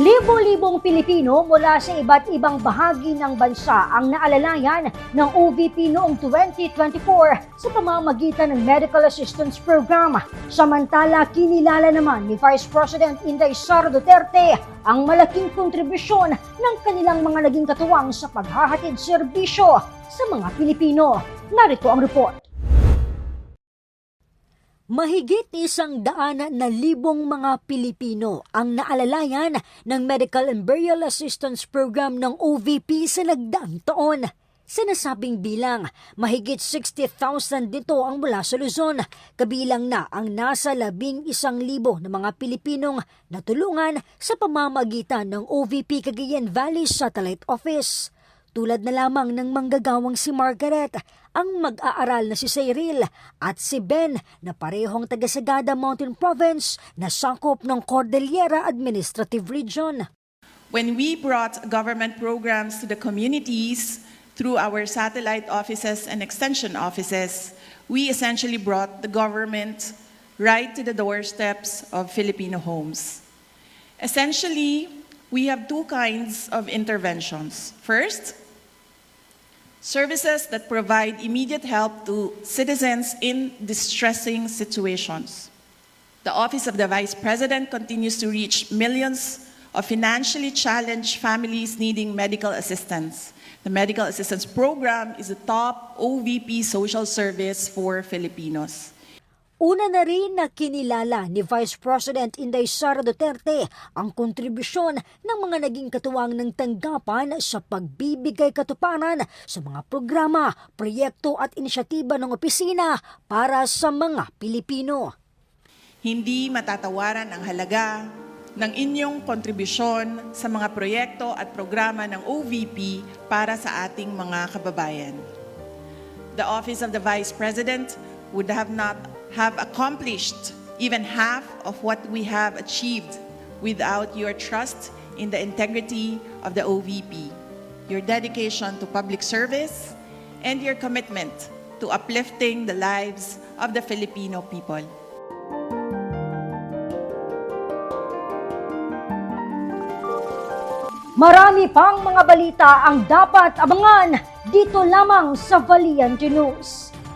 Libo-libong Pilipino mula sa iba't ibang bahagi ng bansa ang naalalayan ng OVP noong 2024 sa pamamagitan ng Medical Assistance Program. Samantala, kinilala naman ni Vice President Inday Sara Duterte ang malaking kontribusyon ng kanilang mga naging katuwang sa paghahatid serbisyo sa mga Pilipino. Narito ang report. Mahigit isang daan na libong mga Pilipino ang naalalayan ng Medical and Burial Assistance Program ng OVP sa nagdaang taon. Sinasabing bilang, mahigit 60,000 dito ang mula sa Luzon, kabilang na ang nasa labing isang libo na mga Pilipinong natulungan sa pamamagitan ng OVP Cagayan Valley Satellite Office. Tulad na lamang ng manggagawang si Margaret, ang mag-aaral na si Cyril at si Ben na parehong taga-Sagada Mountain Province na sakop ng Cordillera Administrative Region. When we brought government programs to the communities through our satellite offices and extension offices, we essentially brought the government right to the doorsteps of Filipino homes. Essentially, we have two kinds of interventions. First, services that provide immediate help to citizens in distressing situations. The Office of the Vice President continues to reach millions of financially challenged families needing medical assistance. The Medical Assistance Program is the top OVP social service for Filipinos. Una na rin na kinilala ni Vice President Inday Sara Duterte ang kontribusyon ng mga naging katuwang ng tanggapan sa pagbibigay katuparan sa mga programa, proyekto at inisyatiba ng opisina para sa mga Pilipino. Hindi matatawaran ang halaga ng inyong kontribusyon sa mga proyekto at programa ng OVP para sa ating mga kababayan. The Office of the Vice President would have not have accomplished even half of what we have achieved without your trust in the integrity of the OVP, your dedication to public service, and your commitment to uplifting the lives of the Filipino people. Marami pang mga balita ang dapat abangan dito lamang sa Valiente News.